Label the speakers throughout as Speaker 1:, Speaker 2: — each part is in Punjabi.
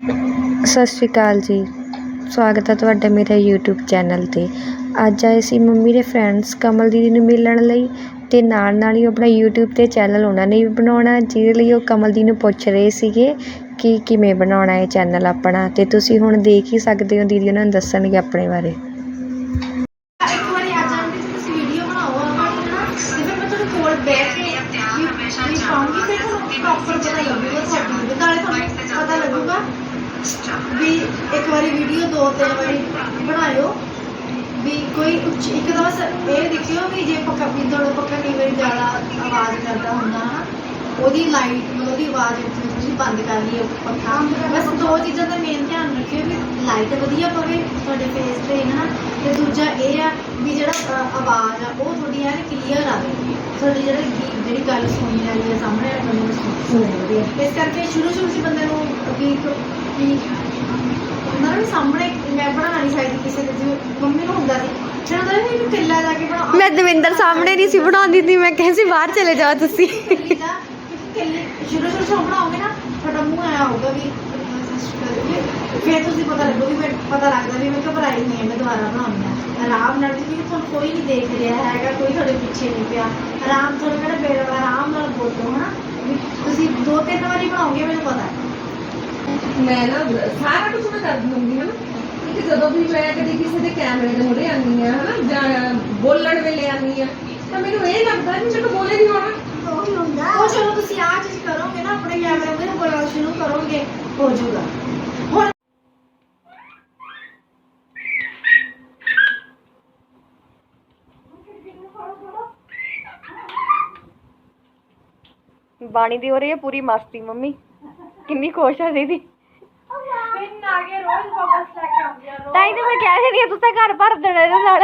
Speaker 1: ਸਤਿ ਸ਼੍ਰੀ ਅਕਾਲ ਜੀ। ਸਵਾਗਤ ਹੈ ਤੁਹਾਡਾ ਮੇਰੇ YouTube ਚੈਨਲ 'ਤੇ। ਅੱਜ ਆਏ ਸੀ ਮੰਮੀ ਦੇ ਫਰੈਂਡਸ ਕਮਲ ਦੀਦੀ ਨੂੰ ਮਿਲਣ ਲਈ ਅਤੇ ਨਾਲ ਨਾਲ ਹੀ ਉਹ ਆਪਣਾ YouTube 'ਤੇ ਚੈਨਲ ਉਹਨਾਂ ਨੇ ਵੀ ਬਣਾਉਣਾ, ਜਿਹਦੇ ਲਈ ਉਹ ਕਮਲ ਦੀ ਨੂੰ ਪੁੱਛ ਰਹੇ ਸੀਗੇ ਕਿ ਕਿਵੇਂ ਬਣਾਉਣਾ ਹੈ ਚੈਨਲ ਆਪਣਾ। ਅਤੇ ਤੁਸੀਂ ਹੁਣ ਦੇਖ ਹੀ ਸਕਦੇ ਹੋ, ਦੀਦੀ ਉਹਨਾਂ ਨੂੰ ਦੱਸਣਗੇ ਆਪਣੇ ਬਾਰੇ।
Speaker 2: ਬੈਠ ਕੇ ਵੀ ਵੀ ਪਾਉਂਗੀ ਤੇ ਤੁਹਾਨੂੰ ਪ੍ਰੋਪਰ ਪਤਾ ਲੱਗੂਗਾ ਤੁਹਾਡੀ ਵੀ ਨਾਲੇ ਤੁਹਾਨੂੰ ਪਤਾ ਲੱਗੂਗਾ ਵੀ ਇੱਕ ਵਾਰੀ ਵੀਡੀਓ ਦੋ ਤਿੰਨ ਵਾਰੀ ਬਣਾਇਓ। ਵੀ ਕੋਈ ਉੱਚ ਇੱਕ ਤਾਂ ਬਸ ਇਹ ਦੇਖਿਓ ਵੀ ਜੇ ਪੱਕਾ ਵੀ ਤੁਹਾਡਾ ਪੱਕਾ ਕਈ ਵਾਰੀ ਜ਼ਿਆਦਾ ਆਵਾਜ਼ ਕਰਦਾ ਹੁੰਦਾ ਹਨਾ ਉਹਦੀ ਲਾਈਟ ਮਤਲਬ ਉਹਦੀ ਆਵਾਜ਼ ਤੁਸੀਂ ਬੰਦ ਕਰ ਲਈਓ ਪੱਖਾ ਬਸ ਦੋ ਚੀਜ਼ਾਂ ਦਾ ਮੇਨ ਧਿਆਨ ਰੱਖਿਓ ਵੀ ਲਾਈਟ ਵਧੀਆ ਪਵੇ ਤੁਹਾਡੇ ਫੇਸ ਤੇ, ਹਨਾ? ਤੇ ਦੂਜਾ ਇਹ ਆ ਵੀ ਜਿਹੜਾ ਆਵਾਜ਼ ਆ, ਉਹ ਤੁਹਾਡੀ ਐਨ ਕਲੀਅਰ ਆਵੇ ਤੁਹਾਡੀ ਜਿਹੜੀ ਗੀ- ਜਿਹੜੀ ਗੱਲ ਸੁਣਨੀ ਵਾਲੀ ਹੈ ਸਾਹਮਣੇ ਵਾਲੇ ਸੁਣ- ਵਧੀਆ ਇਸ ਕਰਕੇ ਸ਼ੁਰੂ ਸ਼ੁਰੂ ਚ ਬੰਦੇ ਨੂੰ ਵੀ ਵੀ ਨਾ ਸਾਹਮਣੇ ਮੈਂ ਬਣਾ ਨਹੀਂ ਸਕਦੀ ਕਿਸੇ ਦੇ ਜਿਵੇਂ ਮੰਮੀ ਨੂੰ ਹੁੰਦਾ ਸੀ। ਫਿਰ ਹੁੰਦਾ ਸੀ ਵੀ ਕਿੱਲਾ ਜਾ ਕੇ ਬਣਾ
Speaker 1: ਮੈਂ ਦਵਿੰਦਰ ਸਾਹਮਣੇ ਨਹੀਂ ਸੀ ਬਣਾਉਂਦੀ ਸੀ ਮੈਂ ਕਿਹਾ ਸੀ ਬਾਹਰ ਚਲੇ ਜਾਓ ਤੁਸੀਂ।
Speaker 2: ਇਕੱਲੀ ਸ਼ੁਰੂ ਸ਼ੁਰੂ ਤੋਂ ਬਣਾਓਗੇ ਨਾ ਤੁਹਾਡਾ ਮੂੰਹ ਆਇਆ ਹੋਊਗਾ ਵੀ। ਫਿਰ ਤੁਸੀਂ ਪਤਾ ਲੱਗੋ ਵੀ ਮੈਂ ਪਤਾ ਲੱਗਦਾ ਵੀ ਮੈਂ ਘਬਰਾਈ ਨਹੀਂ ਹੈ ਮੈਂ ਦੁਬਾਰਾ ਬਣਾਉਣੀ ਆ ਆਰਾਮ ਨਾਲ ਤੁਹਾਨੂੰ ਕੋਈ ਨਹੀਂ ਦੇਖ ਰਿਹਾ ਹੈਗਾ ਕੋਈ ਤੁਹਾਡੇ ਪਿੱਛੇ ਨਹੀਂ ਪਿਆ। ਆਰਾਮ ਥੋੜਾ ਕਿਹੜਾ ਬੇੜ ਆਰਾਮ ਨਾਲ ਬੋਲੋ ਹਨਾ? ਤੁਸੀਂ ਦੋ ਤਿੰਨ ਵਾਰੀ ਬਣਾਓਗੇ
Speaker 3: ਮੈਂ ਨਾ ਸਾਰਾ ਕੁਝ ਮੈਂ ਕਰ ਦਿੰਦੀ ਹਾਂ ਨਾ। ਕਿ ਜਦੋਂ ਵੀ ਮੈਂ ਕਦੇ ਕਿਸੇ ਦੇ ਕੈਮਰੇ ਦੇ ਮੂਹਰੇ ਆਉਂਦੀ ਆ ਹਨਾ ਜਾਂ ਬੋਲਣ ਵੇਲੇ ਆਉਂਦੀ ਆ ਤਾਂ ਮੈਨੂੰ ਇਹ ਲੱਗਦਾ ਕਿ ਮੈਨੂੰ ਬੋਲੇ ਨਹੀਂ ਆਉਣਾ
Speaker 2: ਉਹ ਚਲੋ ਤੁਸੀਂ ਆਹ ਚੀਜ਼ ਕਰੋਗੇ ਨਾ ਆਪਣੇ ਕੈਮਰੇ ਦੇ ਬੋਲਣਾ ਸ਼ੁਰੂ ਕਰੋਗੇ ਹੋ ਜਾਊਗਾ। ਹੁਣ
Speaker 1: ਬਾਣੀ ਦੀ ਹੋ ਰਹੀ ਹੈ ਪੂਰੀ ਮਸਤੀ ਮੰਮੀ। ਕਿੰਨੀ ਖੁਸ਼ ਆ ਦੀਦੀ।
Speaker 2: ਰੋਜ਼ ਵਾਪਸ ਲੈ ਕੇ ਆਉਂਦੀ ਆ ਰੋਜ਼
Speaker 1: ਤਾਂ ਹੀ ਤਾਂ ਮੈਂ ਕਹਿ ਰਹੀ ਹਾਂ ਤੁਸੀਂ ਘਰ ਭਰ ਦੇਣਾ ਇਹਦੇ ਨਾਲ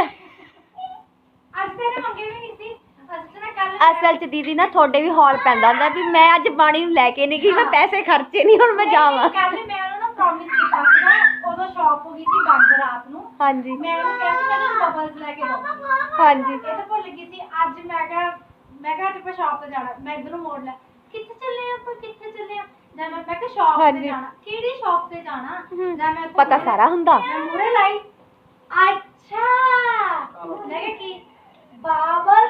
Speaker 2: ਅੱਜ ਤੇਰੇ ਮੰਗੇ ਵੀ ਨਹੀਂ ਸੀ ਅੱਜ ਤੇਰਾ ਕੱਲ
Speaker 1: ਅਸਲ ਚ ਦੀਦੀ ਨਾ ਤੁਹਾਡੇ ਵੀ ਹੌਲ ਪੈਂਦਾ ਹੁੰਦਾ ਵੀ ਮੈਂ ਅੱਜ ਬਾਣੀ ਨੂੰ ਲੈ ਕੇ ਨਹੀਂ ਗਈ ਮੈਂ ਪੈਸੇ ਖਰਚੇ ਨਹੀਂ ਹੁਣ ਮੈਂ ਜਾਵਾਂ
Speaker 2: ਕੱਲ ਮੈਂ ਉਹਨਾਂ ਨੂੰ ਪ੍ਰੋਮਿਸ ਕੀਤਾ ਸੀਗਾ ਉਦੋਂ ਸ਼ਾਪ ਹੋ ਗਈ ਸੀ ਬੰਦ ਰਾਤ ਨੂੰ
Speaker 1: ਹਾਂਜੀ
Speaker 2: ਮੈਂ ਉਹਨੂੰ ਕਿਹਾ ਸੀ ਮੈਂ ਤੁਹਾਨੂੰ ਬਬਲਸ ਲੈ ਕੇ ਦਊਂਗੀ
Speaker 1: ਹਾਂਜੀ
Speaker 2: ਇਹ ਤਾਂ ਭੁੱਲ ਗਈ ਸੀ ਅੱਜ ਮੈਂ ਕਿਹਾ ਮੈਂ ਕਿਹਾ ਅੱਜ ਆਪਾਂ ਸ਼ਾਪ ਤੇ ਜਾਣਾ ਮੈਂ ਇਧਰੋਂ ਮੋੜ ਲਿਆ ਕਿੱਥੇ ਚੱਲੇ ਆਪਾਂ ਕਿੱਥੇ ਚੱਲੇ ਆ ਜਾਂ ਮੈਂ ਮੈਂ ਕਿਹਾ ਸ਼ਾਪ ਤੇ
Speaker 1: ਹਾਂਜੀ।
Speaker 2: ਜਾਣਾ। ਕਿਹੜੀ ਸ਼ਾਪ ਤੇ ਜਾਣਾ?
Speaker 1: ਹਮ,
Speaker 2: ਜਾਂ ਮੈਂ ਉੱਥੇ
Speaker 1: ਪਤਾ
Speaker 2: ਮੂਹਰੇ-
Speaker 1: ਸਾਰਾ ਹੁੰਦਾ।
Speaker 2: ਮੈਂ ਮੂਹਰੇ ਲਾਈ। ਅੱਛਾ। ਮੈਂ ਕਿਹਾ ਕੀ? ਬਾਬਲ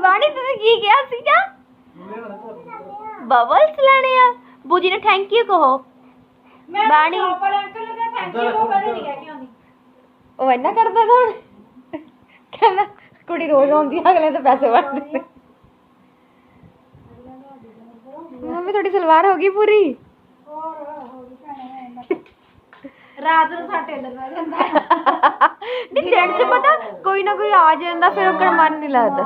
Speaker 1: ਬਾਣੀ ਤੁਸੀਂ ਕੀ ਕਿਹਾ ਸੀਗਾ? ਬਬਲਸ ਲੈਣੇ ਆ। ਬੂਜੀ ਨੇ ਥੈਂਕ ਯੂ ਕਹੋ।
Speaker 2: ਮੈਂ
Speaker 1: ਬਾਣੀ।
Speaker 2: ਸ਼ਾਪ ਵਾਲੇ ਅੰਕਲ ਨੂੰ ਕਿਹਾ ਥੈਂਕ ਯੂ ਉਹ ਕਦੇ ਨਹੀਂ ਕਹਿ ਕੇ ਆਉਂਦੀ
Speaker 1: ਉਹ ਇੰਨਾ ਕਰਦਾ ਕੌਣ ਕਹਿੰਦਾ ਕੁੜੀ ਰੋਜ਼ ਆਉਂਦੀ ਆ ਅਗਲੇ ਤੋਂ ਪੈਸੇ ਵੜਦੇ ਮੰਮੀ ਤੁਹਾਡੀ ਸਲਵਾਰ ਹੋ ਗਈ ਪੂਰੀ?
Speaker 2: ਰਾਤ ਨੂੰ ਸਾਡੇ ਟੇਲਰ ਬਹਿ ਜਾਂਦਾ।
Speaker 1: ਨਹੀਂ ਦਿਨ ਚ ਪਤਾ ਕੋਈ ਨਾ ਕੋਈ ਆ ਜਾਂਦਾ ਫਿਰ ਉਹ ਮਨ ਨਹੀਂ ਲੱਗਦਾ।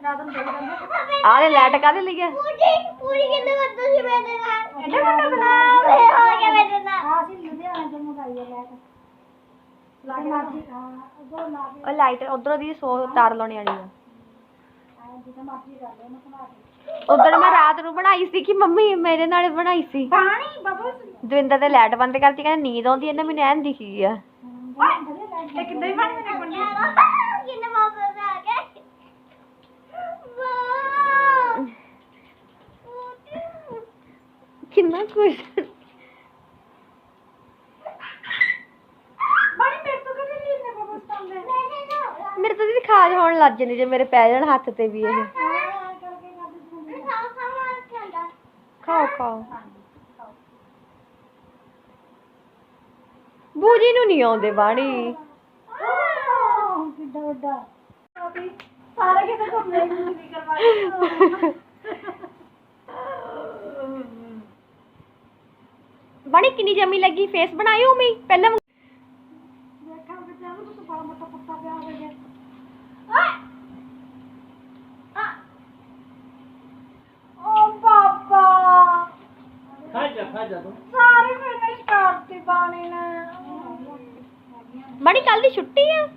Speaker 2: ਰਾਤ ਨੂੰ ਦੇਖ ਜਾਂਦਾ।
Speaker 1: ਆਹ ਲੈ ਲੈਟ ਕਾਦੇ ਲਈ ਹੈ
Speaker 2: ਪੂਰੀ ਕਿੰਨੇ ਵੱਡਾ ਸੀ ਮੇਰੇ ਨਾਲ? ਐਡਾ ਵੱਡਾ ਬਣਾ। ਹੋ ਗਿਆ ਮੇਰੇ ਨਾਲ। ਹਾਂ ਸੀ ਲੁਧਿਆਣਾ ਤੋਂ ਮੰਗਾਈ ਹੈ ਲੈਟ ਲਾ ਕੇ ਹਾਂ ਲਾ ਕੇ
Speaker 1: ਉਹ ਲਾਈਟ ਉਧਰੋਂ ਦੀ ਸੋ ਤਾਰ ਲਾਉਣੀ ਵਾਲੀ ਆ।
Speaker 2: ਲੈ ਮੈਂ
Speaker 1: ਮੈਂ ਰਾਤ ਨੂੰ ਬਣਾਈ ਸੀ ਕਿ ਮੰਮੀ ਮੇਰੇ ਨਾਲ ਬਣਾਈ ਸੀ।
Speaker 2: ਪਾਣੀ ਬਬਲ
Speaker 1: ਦਵਿੰਦਰ ਤੇ ਲਾਈਟ ਬੰਦ ਕਰਤੀ ਕਹਿੰਦਾ ਨੀਂਦ ਆਉਂਦੀ ਇਹਨਾਂ ਮੈਨੂੰ ਐਨ ਦਿਖੀ ਆ।
Speaker 2: ਇਹ ਕਿੱਦਾਂ ਹੀ ਪਾਣੀ ਮੇਰੇ ਕੋਲ ਕਿੰਨੇ ਬਬਲ ਆ ਗਏ
Speaker 1: ਕਿੰਨਾ ਕੁਸ਼
Speaker 2: ਪਾਣੀ ਮੇਰੇ ਤੋਂ ਕਦੇ ਨਹੀਂ ਇੰਨੇ ਬਬਲ ਆਉਂਦੇ
Speaker 1: ਮੇਰੇ ਤਾਂ ਦੀਦੀ ਖਾਜ ਲੱਗ ਜਣੀ ਜੇ ਮੇਰੇ ਪੈ ਜਾਣ ਹੱਥ ਤੇ ਵੀ ਇਹ। ਖਾਓ ਖਾਓ। ਬੂਜੀ ਨੂੰ ਨਹੀਂ ਆਉਂਦੇ ਬਾਣੀ।
Speaker 2: ਕਿੱਡਾ ਵੱਡਾ ਸਾਰੇ ਕਿਤੇ ਘੁੰਮੇ ਨਹੀਂ ਕਰਵਾਏ
Speaker 1: ਬਾਣੀ, ਕਿੰਨੀ ਜਮੀ ਲੱਗੀ? ਫੇਸ ਬਣਾਈ ਉਮੀ ਪਹਿਲਾਂ
Speaker 2: ਦੇਖਾਂ ਬੱਚਾ ਨੂੰ ਤੂੰ ਬੜਾ ਮੋਟਾ ਪੁੱਤਾ ਪਿਆ ਹੋ ਗਿਆ ਓ ਪਾਪਾ
Speaker 4: ਤੂੰ।
Speaker 2: ਸਾਰੇ ਮੇਰੇ ਕਰਤੀ ਬਾਣੀ ਨੇ।
Speaker 1: ਬਾਣੀ ਕੱਲ ਦੀ ਛੁੱਟੀ ਆ?